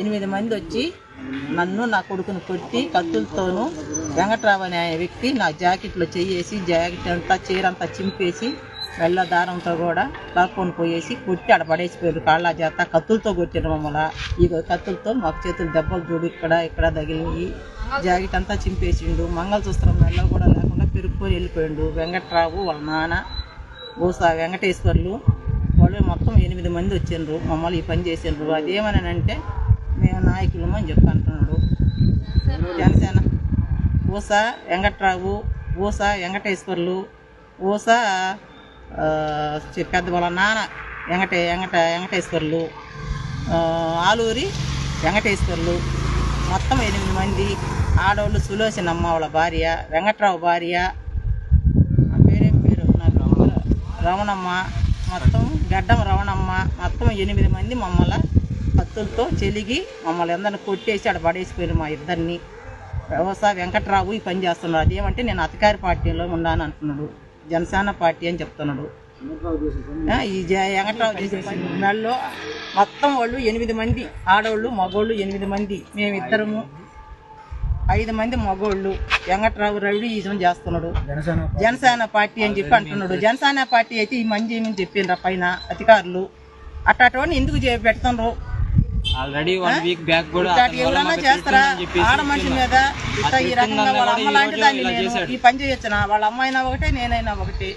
ఎనిమిది మంది వచ్చి నన్ను నా కొడుకుని కొట్టి కత్తులతోనూ వెంకట్రావు అనే వ్యక్తి నా జాకెట్లో చెయ్యేసి జాకెట్ అంతా చీర అంతా చింపేసి వెళ్ళ దారంతో కూడా లాక్కొని పోయేసి కొట్టి ఆడ పడేసిపోయారు. కాళ్ళ చేత కత్తులతో కొట్టారు మమ్మల్ని. ఇక కత్తులతో మాకు చేతులు దెబ్బలు చూడు ఇక్కడ ఇక్కడ తగిలి జాకెట్ అంతా చింపేసిండు. మంగళసూత్రం మెల్ల కూడా లేకుండా పెరుక్కొని వెళ్ళిపోయిండు. వెంకట్రావు వాళ్ళ నాన్న ఊసా వెంకటేశ్వర్లు వాళ్ళు మొత్తం ఎనిమిది మంది వచ్చిండ్రు. మమ్మల్ని ఈ పని చేసిండ్రు. అదేమని అంటే మేము నాయకులము అని చెప్పి అంటున్నాడు జనసేన. ఊస వెంకట్రావు ఊస వెంకటేశ్వర్లు ఊస పెద్ద వాళ్ళ నాన్న వెంకట వెంకట వెంకటేశ్వర్లు ఆలూరి వెంకటేశ్వర్లు. మొత్తం ఎనిమిది మంది. ఆడవాళ్ళు సులోచనమ్మ వాళ్ళ భార్య వెంకట్రావు భార్య. ఆ పేరేం పేరు? నాకు రమణమ్మ. మొత్తం గడ్డం రమణమ్మ. మొత్తం ఎనిమిది మంది మమ్మల్ని కత్తులతో చెలిగి మమ్మల్ని అందరిని కొట్టేసి ఆడ పడేసిపోయారు మా ఇద్దరిని. వ్యవసాయ వెంకట్రావు ఈ పని చేస్తున్నాడు. అదేమంటే నేను అధికారి పార్టీలో ఉన్నాను అంటున్నాడు. జనసేన పార్టీ అని చెప్తున్నాడు. ఈ వెంకట్రావు చేసే మెడలో మొత్తం వాళ్ళు ఎనిమిది మంది. ఆడవాళ్ళు మగోళ్ళు ఎనిమిది మంది. మేమిద్దరము. ఐదు మంది మగోళ్ళు. వెంకట్రావు రవి ఈజం చేస్తున్నాడు. జనసేన పార్టీ. అని చెప్పి అంటున్నాడు. జనసేన పార్టీ అయితే ఈ మంది ఏమని చెప్పిండ్రు పైన అధికారులు? అట్టటువంటి ఎందుకు పెడుతుండ్రు ఆల్రెడీ వన్ వీక్ బ్యాక్ కూడా మాకు చేస్తారా? ఆడ మనిషి మీద ఈ రకంగా వాళ్ళ అమ్మ లాంటి దాన్ని నేను ఈ పని చేయొచ్చునా? వాళ్ళ అమ్మాయినా ఒకటే నేనైనా ఒకటే.